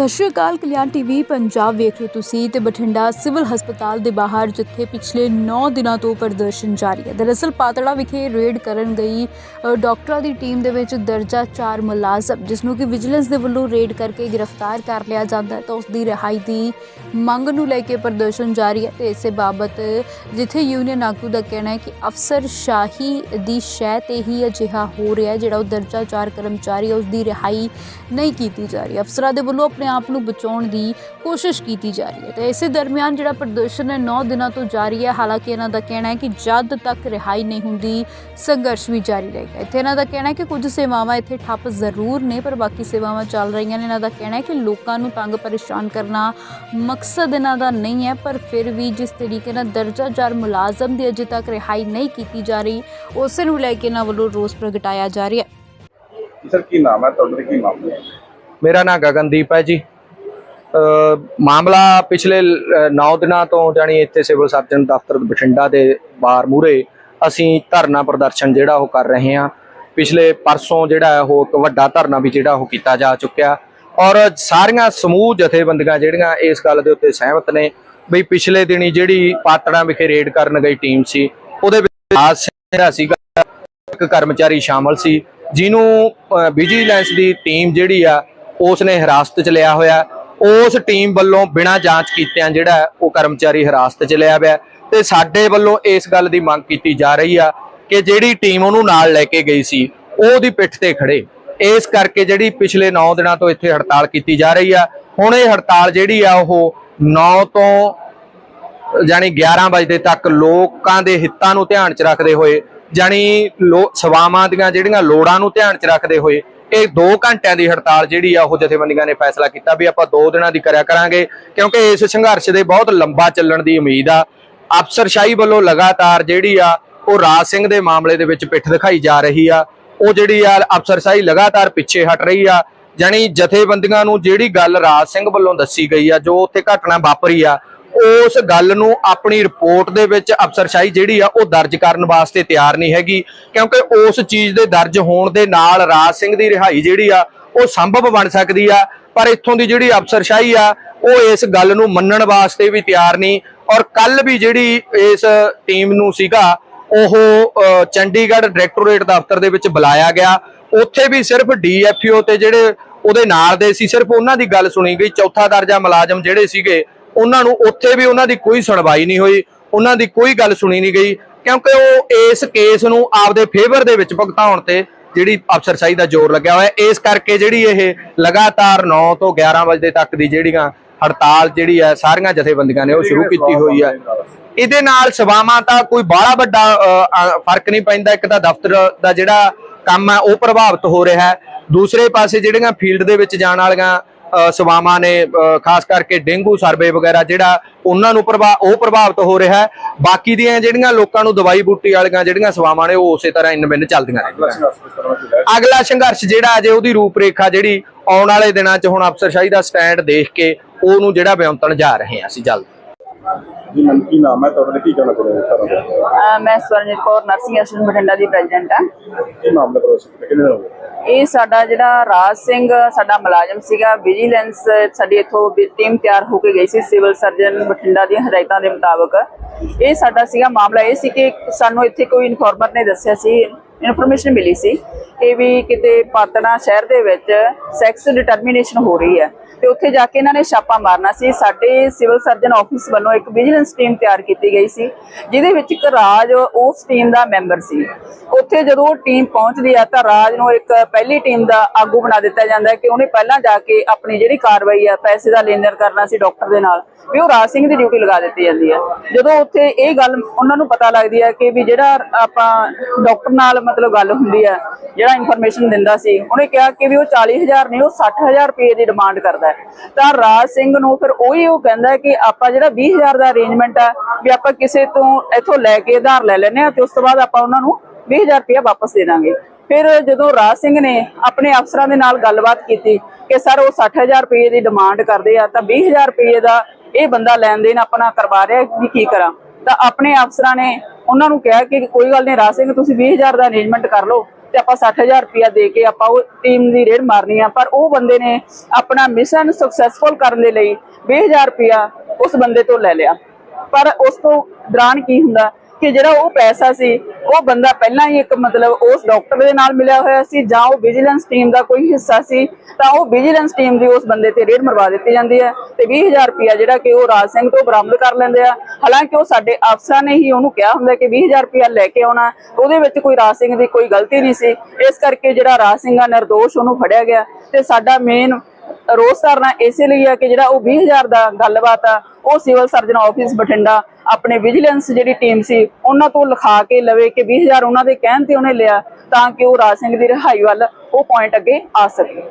ਸਤਿ ਸ਼੍ਰੀ ਅਕਾਲ, ਕਲਿਆਣ ਟੀਵੀ ਪੰਜਾਬ ਵੇਖ ਰਹੇ ਹੋ ਤੁਸੀਂ ਤੇ ਬਠਿੰਡਾ ਸਿਵਲ ਹਸਪਤਾਲ ਦੇ ਬਾਹਰ, ਜਿੱਥੇ ਪਿਛਲੇ 9 ਦਿਨਾਂ ਤੋਂ ਪ੍ਰਦਰਸ਼ਨ ਜਾਰੀ ਹੈ। ਦਰਅਸਲ ਪਾਤੜਾ ਵਿਖੇ ਰੇਡ ਕਰਨ ਗਈ ਡਾਕਟਰਾਂ ਦੀ ਟੀਮ ਦੇ ਵਿੱਚ ਦਰਜਾ 4 ਮੁਲਾਜ਼ਮ, ਜਿਸ ਨੂੰ ਕਿ ਵਿਜੀਲੈਂਸ ਦੇ ਵੱਲੋਂ ਰੇਡ ਕਰਕੇ ਗ੍ਰਿਫਤਾਰ ਕਰ ਲਿਆ ਜਾਂਦਾ ਹੈ। ਤਾਂ ਉਸ ਦੀ ਰਿਹਾਈ ਦੀ ਮੰਗ ਨੂੰ ਲੈ ਕੇ ਪ੍ਰਦਰਸ਼ਨ ਜਾਰੀ ਹੈ ਤੇ ਇਸੇ ਬਾਬਤ ਜਿੱਥੇ ਯੂਨੀਅਨ ਆਗੂ ਦਾ ਕਹਿਣਾ ਹੈ ਕਿ ਅਫਸਰ ਸ਼ਾਹੀ ਦੀ ਸ਼ਹਿ ਤੇ ਹੀ ਅਜਿਹਾ ਹੋ ਰਿਹਾ ਹੈ, ਜਿਹੜਾ ਉਹ ਦਰਜਾ 4 ਕਰਮਚਾਰੀ ਹੈ, ਉਸ ਦੀ ਰਿਹਾਈ ਨਹੀਂ ਕੀਤੀ ਜਾ ਰਹੀ। ਅਫਸਰਾਂ ਦੇ ਵੱਲੋਂ ਆਪਣੇ ਆਪ ਨੂੰ ਬਚਾਉਣ ਦੀ ਕੋਸ਼ਿਸ਼ ਕੀਤੀ ਜਾ ਰਹੀ ਹੈ। ਤੇ ਇਸੇ ਦਰਮਿਆਨ ਜਿਹੜਾ ਪ੍ਰਦਰਸ਼ਨ ਹੈ 9 ਦਿਨਾਂ ਤੋਂ ਜਾਰੀ ਹੈ। ਹਾਲਾਂਕਿ ਇਹਨਾਂ ਦਾ ਕਹਿਣਾ ਹੈ ਕਿ ਜਦ ਤੱਕ ਰਿਹਾਈ ਨਹੀਂ ਹੁੰਦੀ, ਸੰਘਰਸ਼ ਵੀ ਜਾਰੀ ਰਹੇਗਾ। ਇੱਥੇ ਇਹਨਾਂ ਦਾ ਕਹਿਣਾ ਹੈ ਕਿ ਕੁਝ ਸੇਵਾਵਾਂ ਇੱਥੇ ਠੱਪ ਜ਼ਰੂਰ ਨੇ, ਪਰ ਬਾਕੀ ਸੇਵਾਵਾਂ ਚੱਲ ਰਹੀਆਂ ਨੇ। ਇਹਨਾਂ ਦਾ ਕਹਿਣਾ ਹੈ ਕਿ ਲੋਕਾਂ ਨੂੰ ਤੰਗ ਪਰੇਸ਼ਾਨ ਕਰਨਾ ਮਕਸਦ ਇਹਨਾਂ ਦਾ ਨਹੀਂ ਹੈ, ਪਰ ਫਿਰ ਵੀ ਜਿਸ ਤਰੀਕੇ ਨਾਲ ਦਰਜਾ ਮੁਲਾਜ਼ਮ ਦੀ ਅਜੇ ਤੱਕ ਰਿਹਾਈ ਨਹੀਂ ਕੀਤੀ ਜਾ ਰਹੀ, ਉਸੇ ਨੂੰ ਲੈ ਕੇ ਇਹਨਾਂ ਵੱਲੋਂ ਰੋਸ ਪ੍ਰਗਟਾਇਆ ਜਾ ਰਿਹਾ ਹੈ। ਸਰ, ਕੀ ਨਾਮ ਹੈ? ਤੁਹਾਡਾ ਕੀ ਮਾਮਲਾ ਹੈ? ਮੇਰਾ ਨਾਮ ਗਗਨਦੀਪ ਹੈ ਜੀ। ਮਾਮਲਾ ਪਿਛਲੇ 9 ਦਿਨਾਂ ਤੋਂ ਜਾਣੀ ਇੱਥੇ ਸਿਵਲ ਸਰਜਨ ਦਫ਼ਤਰ ਬਠਿੰਡਾ ਦੇ ਬਾਰ ਮੂਰੇ ਅਸੀਂ ਧਰਨਾ ਪ੍ਰਦਰਸ਼ਨ ਜਿਹੜਾ ਉਹ ਕਰ ਰਹੇ ਹਾਂ। ਪਿਛਲੇ ਪਰਸੋਂ ਜਿਹੜਾ ਉਹ ਇੱਕ ਵੱਡਾ ਧਰਨਾ ਵੀ ਜਿਹੜਾ ਉਹ ਕੀਤਾ ਜਾ ਚੁੱਕਿਆ। ਔਰ ਸਾਰੀਆਂ ਸਮੂਹ ਜਥੇਬੰਦੀਆਂ ਜਿਹੜੀਆਂ ਇਸ ਗੱਲ ਦੇ ਉੱਤੇ ਸਹਿਮਤ ਨੇ ਵੀ ਪਿਛਲੇ ਦਿਨੀ ਜਿਹੜੀ ਪਾਤੜਾਂ ਵਿਖੇ ਰੇਡ ਕਰਨ ਗਈ ਟੀਮ ਸੀ, ਉਹਦੇ ਵਿੱਚ ਰਾਜ ਜਿਹੜਾ ਸੀਗਾ, ਇੱਕ ਕਰਮਚਾਰੀ ਸ਼ਾਮਲ ਸੀ, ਜਿਹਨੂੰ ਵਿਜੀਲੈਂਸ ਦੀ ਟੀਮ ਜਿਹੜੀ ਆ ਉਸ ਨੇ ਹਿਰਾਸਤ 'ਚ ਲਿਆ ਹੋਇਆ ਉਸ ਟੀਮ ਵੱਲੋਂ ਬਿਨਾਂ ਜਾਂਚ ਕੀਤਿਆਂ ਜਿਹੜਾ ਉਹ ਕਰਮਚਾਰੀ ਹਿਰਾਸਤ 'ਚ ਲਿਆ ਪਿਆ ਤੇ ਸਾਡੇ ਵੱਲੋਂ ਇਸ ਗੱਲ ਦੀ ਮੰਗ ਕੀਤੀ ਜਾ ਰਹੀ ਆ ਕਿ ਜਿਹੜੀ ਟੀਮ ਉਹਨੂੰ ਨਾਲ ਲੈ ਕੇ ਗਈ ਸੀ ਉਹਦੀ ਪਿੱਠ ਤੇ ਖੜੇ। ਇਸ ਕਰਕੇ ਜਿਹੜੀ ਪਿਛਲੇ 9 ਦਿਨਾਂ ਤੋਂ ਇੱਥੇ ਹੜਤਾਲ ਕੀਤੀ ਜਾ ਰਹੀ ਆ। ਹੁਣ ਇਹ ਹੜਤਾਲ ਜਿਹੜੀ ਆ, ਉਹ 9 ਤੋਂ ਜਾਣੀ 11 ਵਜੇ ਤੱਕ ਲੋਕਾਂ ਦੇ ਹਿੱਤਾਂ ਨੂੰ ਧਿਆਨ 'ਚ ਰੱਖਦੇ ਹੋਏ ਜਾਣੀ ਲੋ- ਸੇਵਾਵਾਂ ਦੀਆਂ ਜਿਹੜੀਆਂ ਲੋੜਾਂ ਨੂੰ ਧਿਆਨ 'ਚ ਰੱਖਦੇ ਹੋਏ ਇਹ 2 ਘੰਟਿਆਂ ਦੀ ਹੜਤਾਲ ਜਿਹੜੀ ਆ, ਉਹ ਜਥੇਬੰਦੀਆਂ ਨੇ ਫੈਸਲਾ ਕੀਤਾ ਵੀ ਆਪਾਂ 2 ਦਿਨਾਂ ਦੀ ਕਰਿਆ ਕਰਾਂਗੇ, ਕਿਉਂਕਿ ਇਸ ਸੰਘਰਸ਼ ਦੇ ਬਹੁਤ ਲੰਬਾ ਚੱਲਣ ਦੀ ਉਮੀਦ ਆ। ਅਫਸਰਸ਼ਾਹੀ ਵੱਲੋਂ ਲਗਾਤਾਰ ਜਿਹੜੀ ਆ, ਉਹ ਰਾਜ ਸਿੰਘ ਦੇ ਮਾਮਲੇ ਦੇ ਵਿੱਚ ਪਿੱਠ ਦਿਖਾਈ ਜਾ ਰਹੀ ਆ। ਉਹ ਜਿਹੜੀ ਆ, ਅਫਸਰਸ਼ਾਹੀ ਲਗਾਤਾਰ ਪਿੱਛੇ ਹਟ ਰਹੀ ਆ। ਜਾਣੀ ਜਥੇਬੰਦੀਆਂ ਨੂੰ ਜਿਹੜੀ ਗੱਲ ਰਾਜ ਸਿੰਘ ਵੱਲੋਂ ਦੱਸੀ ਗਈ ਆ, ਜੋ ਉੱਥੇ ਘਟਨਾ ਵਾਪਰੀ ਆ ਉਸ ਗੱਲ ਨੂੰ ਆਪਣੀ ਰਿਪੋਰਟ ਦੇ ਵਿੱਚ ਅਫਸਰਸ਼ਾਹੀ ਜਿਹੜੀ ਆ ਉਹ ਦਰਜ ਕਰਨ ਵਾਸਤੇ ਤਿਆਰ ਨਹੀਂ ਹੈਗੀ, ਕਿਉਂਕਿ ਉਸ ਚੀਜ਼ ਦੇ ਦਰਜ ਹੋਣ ਦੇ ਨਾਲ ਰਾਜ ਸਿੰਘ ਦੀ ਰਿਹਾਈ ਜਿਹੜੀ ਆ ਉਹ ਸੰਭਵ ਬਣ ਸਕਦੀ ਆ, ਪਰ ਇੱਥੋਂ ਦੀ ਜਿਹੜੀ ਅਫਸਰਸ਼ਾਹੀ ਆ, ਉਹ ਇਸ ਗੱਲ ਨੂੰ ਮੰਨਣ ਵਾਸਤੇ ਵੀ ਤਿਆਰ ਨਹੀਂ, ਔਰ ਕੱਲ ਵੀ ਜਿਹੜੀ ਇਸ ਟੀਮ ਨੂੰ ਸੀਗਾ, ਉਹ ਚੰਡੀਗੜ੍ਹ ਡਾਇਰੈਕਟੋਰੇਟ ਦਫ਼ਤਰ ਦੇ ਵਿੱਚ ਬੁਲਾਇਆ ਗਿਆ, ਉੱਥੇ ਵੀ ਸਿਰਫ ਡੀਐਫਓ ਤੇ ਜਿਹੜੇ ਉਹਦੇ ਨਾਲ ਦੇ ਸੀ, ਸਿਰਫ ਉਹਨਾਂ ਦੀ ਗੱਲ ਸੁਣੀ ਗਈ, ਚੌਥਾ ਦਰਜਾ ਮੁਲਾਜ਼ਮ ਜਿਹੜੇ ਸੀਗੇ ਉਹਨਾਂ ਨੂੰ ਉੱਥੇ ਵੀ ਉਹਨਾਂ ਦੀ ਕੋਈ ਸੁਣਵਾਈ ਨਹੀਂ ਹੋਈ, ਉਹਨਾਂ ਦੀ ਕੋਈ ਗੱਲ ਸੁਣੀ ਨਹੀਂ ਗਈ, ਕਿਉਂਕਿ ਉਹ ਇਸ ਕੇਸ ਨੂੰ ਆਪਦੇ ਫੇਵਰ ਦੇ ਵਿੱਚ ਭੁਗਤਾਉਣ ਤੇ ਜਿਹੜੀ ਅਫਸਰਸ਼ਾਹੀ ਦਾ ਜ਼ੋਰ ਲੱਗਿਆ ਹੋਇਆ, ਇਸ ਕਰਕੇ ਜਿਹੜੀ ਇਹ ਲਗਾਤਾਰ 9 ਤੋਂ 11 ਵਜੇ ਤੱਕ ਦੀ ਜਿਹੜੀਆਂ ਹੜਤਾਲ ਜਿਹੜੀ ਹੈ, ਸਾਰੀਆਂ ਜਥੇਬੰਦੀਆਂ ਨੇ ਉਹ ਸ਼ੁਰੂ ਕੀਤੀ ਹੋਈ ਹੈ। ਇਹਦੇ ਨਾਲ ਸੇਵਾਵਾਂ ਤਾਂ ਕੋਈ ਬਾਹਲਾ ਵੱਡਾ ਫ਼ਰਕ ਨਹੀਂ ਪੈਂਦਾ, ਇੱਕ ਤਾਂ ਦਫ਼ਤਰ ਦਾ ਜਿਹੜਾ ਕੰਮ ਹੈ, ਉਹ ਪ੍ਰਭਾਵਿਤ ਹੋ ਰਿਹਾ ਹੈ। ਦੂਸਰੇ ਪਾਸੇ ਜਿਹੜੀਆਂ ਫੀਲਡ ਦੇ ਵਿੱਚ ਜਾਣ ਵਾਲੀਆਂ ਸੇਵਾਵਾਂ ਨੇ ਖਾਸ ਕਰਕੇ ਡੇਂਗੂ ਸਰਵੇ ਵਗੈਰਾ ਜਿਹੜਾ ਉਹਨਾਂ ਨੂੰ ਪ੍ਰਭਾਵ ਉਹ ਪ੍ਰਭਾਵਿਤ ਹੋ ਰਿਹਾ ਹੈ। ਬਾਕੀ ਦੀਆਂ ਜਿਹੜੀਆਂ ਲੋਕਾਂ ਨੂੰ ਦਵਾਈ ਬੂਟੀ ਵਾਲੀਆਂ ਜਿਹੜੀਆਂ ਸੇਵਾਵਾਂ ਨੇ ਉਹ ਉਸੇ ਤਰ੍ਹਾਂ ਇਨ ਬਿਨ ਚੱਲਦੀਆਂ ਰਹਿੰਦੀਆਂ ਚੱਲਿਆ ਅਗਲਾ ਸੰਘਰਸ਼ ਜਿਹੜਾ ਅਜੇ ਉਹਦੀ ਰੂਪਰੇਖਾ ਜਿਹੜੀ ਆਉਣ ਵਾਲੇ ਦਿਨਾਂ 'ਚ ਹੁਣ ਅਫਸਰਸ਼ਾਹੀ ਦਾ ਸਟੈਂਡ ਦੇਖ ਕੇ ਉਹਨੂੰ ਜਿਹੜਾ ਬਿਆਨਤਣ ਜਾ ਰਹੇ ਹਾਂ ਅਸੀਂ ਜਲਦ। ਜੀ ਮਨ ਕੀ ਨਾਮ ਹੈ? ਤੁਹਾਡਾ ਤੇ ਕੀ ਕਹਿਣਾ ਚਾਹੁੰਦੇ ਹੋ ਸਾਰਾ ਅਹ ਮੈਂ ਸਵਰਨਜੀਤ ਕੌਰ ਨਰਸਿੰਗ ਐਸੋਸੀਏਸ਼ਨ ਬਠਿੰਡਾ ਦੀ ਪ੍ਰੈਜ਼ੀਡੈਂਟ ਹਾਂ। ਕੀ ਮਾਮਲਾ ਪ੍ਰੋਸੈਸ? ਕਿੰਨੇ ਦਿਨ ਹੋ ਗਏ? ਇਹ ਸਾਡਾ ਜਿਹੜਾ ਰਾਜ ਸਿੰਘ ਸਾਡਾ ਮੁਲਾਜ਼ਮ ਸੀਗਾ ਵਿਜੀਲੈਂਸ ਸਾਡੀ ਇਥੋਂ ਟੀਮ ਤਿਆਰ ਹੋ ਕੇ ਗਈ ਸੀ ਸਿਵਲ ਸਰਜਨ ਬਠਿੰਡਾ ਦੀਆਂ ਹਦਾਇਤਾਂ ਦੇ ਮੁਤਾਬਕ। ਇਹ ਸਾਡਾ ਸੀਗਾ ਮਾਮਲਾ ਇਹ ਸੀ ਕਿ ਸਾਨੂੰ ਇੱਥੇ ਕੋਈ ਇਨਫੋਰਮਰ ਨੇ ਦੱਸਿਆ ਸੀ ਇਨਫੋਰਮੇਸ਼ਨ ਮਿਲੀ ਸੀ। ਕਿ ਵੀ ਕਿਤੇ ਪਾਤਣਾ ਸ਼ਹਿਰ ਦੇ ਵਿੱਚ ਸੈਕਸ ਡਿਟਰਮੀਨੇਸ਼ਨ ਹੋ ਰਹੀ ਹੈ। ਤੇ ਉੱਥੇ ਜਾ ਕੇ ਇਹਨਾਂ ਨੇ ਛਾਪਾ ਮਾਰਨਾ ਸੀ। ਸਾਡੇ ਸਿਵਲ ਸਰਜਨ ਆਫਿਸ ਵੱਲੋਂ ਇੱਕ ਵਿਜੀਲੈਂਸ ਟੀਮ ਤਿਆਰ ਕੀਤੀ ਗਈ ਸੀ, ਜਿਹਦੇ ਵਿੱਚ ਇੱਕ ਰਾਜ ਉਸ ਟੀਮ ਦਾ ਮੈਂਬਰ ਸੀ। ਉੱਥੇ ਜਦੋਂ ਟੀਮ ਪਹੁੰਚਦੀ ਆ ਤਾਂ ਰਾਜ ਨੂੰ ਇੱਕ ਪਹਿਲੀ ਟੀਮ ਦਾ ਆਗੂ ਬਣਾ ਦਿੱਤਾ ਜਾਂਦਾ ਕਿ ਉਹਨੇ ਪਹਿਲਾਂ ਜਾ ਕੇ ਆਪਣੀ ਜਿਹੜੀ ਕਾਰਵਾਈ ਆ, ਪੈਸੇ ਦਾ ਲੈਣ ਦੇਣ ਕਰਨਾ ਸੀ ਡਾਕਟਰ ਦੇ ਨਾਲ, ਵੀ ਉਹ ਰਾਜ ਸਿੰਘ ਦੀ ਡਿਊਟੀ ਲਗਾ ਦਿੱਤੀ ਜਾਂਦੀ ਹੈ। ਜਦੋਂ ਉੱਥੇ ਇਹ ਗੱਲ ਉਹਨਾਂ ਨੂੰ ਪਤਾ ਲੱਗਦੀ ਹੈ ਕਿ ਵੀ ਜਿਹੜਾ ਆਪਾਂ ਡਾਕਟਰ ਨਾਲ ਮਤਲਬ ਗੱਲ ਹੁੰਦੀ ਹੈ, ਜਿਹੜਾ ਇਨਫੋਰਮੇਸ਼ਨ ਦਿੰਦਾ ਸੀ, ਉਹਨੇ ਕਿਹਾ ਕਿ ਵੀ ਉਹ 40000 ਨਹੀਂ, ਉਹ 60000 ਰੁਪਏ ਦੀ ਡਿਮਾਂਡ ਕਰਦਾ ਤਾਂ ਰਾਜ ਸਿੰਘ ਨੂੰ ਫਿਰ ਉਹੀ ਉਹ ਕਹਿੰਦਾ ਕਿ ਆਪਾਂ ਜਿਹੜਾ 20000 ਦਾ ਅਰੇਂਜਮੈਂਟ ਹੈ ਵੀ ਆਪਾਂ ਕਿਸੇ ਤੋਂ ਇੱਥੋਂ ਲੈ ਕੇ ਉਧਾਰ ਲੈ ਲੈਨੇ ਆ ਤੇ ਉਸ ਤੋਂ ਬਾਅਦ ਆਪਾਂ ਉਹਨਾਂ ਨੂੰ 20000 ਰੁਪਏ ਵਾਪਸ ਦੇ ਦਾਂਗੇ। ਫਿਰ ਜਦੋਂ ਰਾਜ ਸਿੰਘ ਨੇ ਆਪਣੇ ਅਫਸਰਾਂ ਦੇ ਨਾਲ ਗੱਲਬਾਤ ਕੀਤੀ ਕਿ ਸਰ ਉਹ 60000 ਰੁਪਏ ਦੀ ਡਿਮਾਂਡ ਕਰਦੇ ਆ, ਤਾਂ 20000 ਰੁਪਏ ਦਾ ਇਹ ਬੰਦਾ ਲੈਣ ਦੇਣ ਆਪਣਾ ਕਰਵਾ ਰਿਹਾ ਵੀ ਕੀ ਕਰਾਂ। ਤਾਂ ਆਪਣੇ ਅਫਸਰਾਂ ਨੇ ਉਹਨਾਂ ਨੂੰ ਕਿਹਾ ਕਿ ਕੋਈ ਗੱਲ ਨਹੀਂ, ਰਾਜ ਸਿੰਘ ਤੁਸੀਂ 20000 ਦਾ ਅਰੇਂਜਮੈਂਟ ਕਰ ਲਓ। ਤੇ ਆਪਾਂ 60000 ਰੁਪਇਆ ਦੇ ਕੇ ਆਪਾਂ ਉਹ ਟੀਮ ਦੀ ਰੇਡ ਮਾਰਨੀ ਆ, ਪਰ ਉਹ ਬੰਦੇ ਨੇ ਆਪਣਾ ਮਿਸ਼ਨ ਸਕਸੈਸਫੁਲ ਕਰਨ ਦੇ ਲਈ 20000 ਰੁਪਇਆ ਉਸ ਬੰਦੇ ਤੋਂ ਲੈ ਲਿਆ। ਪਰ ਉਸ ਤੋਂ ਦੌਰਾਨ ਕੀ ਹੁੰਦਾ ਕਿ ਜਿਹੜਾ ਉਹ ਪੈਸਾ ਸੀ, ਉਹ ਬੰਦਾ ਪਹਿਲਾਂ ਹੀ ਇੱਕ ਮਤਲਬ ਉਸ ਡਾਕਟਰ ਦੇ ਨਾਲ ਮਿਲਿਆ ਹੋਇਆ ਸੀ ਜਾਂ ਉਹ ਵਿਜੀਲੈਂਸ ਟੀਮ ਦਾ ਕੋਈ ਹਿੱਸਾ ਸੀ, ਤਾਂ ਉਹ ਵਿਜੀਲੈਂਸ ਟੀਮ ਦੀ ਉਸ ਬੰਦੇ ਤੇ ਰੇਡ ਮਰਵਾ ਦਿੱਤੀ ਜਾਂਦੀ ਹੈ ਤੇ 20000 ਰੁਪਇਆ ਜਿਹੜਾ ਕਿ ਉਹ ਰਾਜ ਸਿੰਘ ਤੋਂ ਬਰਾਮਦ ਕਰ ਲੈਂਦੇ ਆ। ਹਾਲਾਂਕਿ ਉਹ ਸਾਡੇ ਅਫਸਰਾਂ ਨੇ ਹੀ ਉਹਨੂੰ ਕਿਹਾ ਹੁੰਦਾ ਕਿ 20000 ਰੁਪਇਆ ਲੈ ਕੇ ਆਉਣਾ, ਉਹਦੇ ਵਿੱਚ ਕੋਈ ਰਾਜ ਸਿੰਘ ਦੀ ਕੋਈ ਗਲਤੀ ਨਹੀਂ ਸੀ। ਇਸ ਕਰਕੇ ਜਿਹੜਾ ਰਾਜ ਸਿੰਘ ਆ ਨਿਰਦੋਸ਼ ਉਹਨੂੰ ਫੜਿਆ ਗਿਆ ਤੇ ਸਾਡਾ ਮੇਨ ਰੋਸ ਧਰਨਾ ਇਸੇ ਲਈ ਆ ਕਿ ਜਿਹੜਾ ਉਹ 20000 ਦਾ ਗੱਲਬਾਤ ਆ, ਉਹ ਸਿਵਲ ਸਰਜਨ ਆਫਿਸ ਬਠਿੰਡਾ ਆਪਣੇ ਵਿਜੀਲੈਂਸ ਜਿਹੜੀ ਟੀਮ ਸੀ, ਉਹਨਾਂ ਤੋਂ ਲਿਖਾ ਕੇ ਲਵੇ ਕਿ 20000 ਉਹਨਾਂ ਦੇ ਕਹਿਣ ਤੇ ਉਹਨੇ ਲਿਆ ਤਾਂ ਕਿ ਉਹ ਰਾਜ ਸਿੰਘ ਦੀ ਰਿਹਾਈ ਵੱਲ ਉਹ ਪੁਆਇੰਟ ਅੱਗੇ ਆ ਸਕੇ।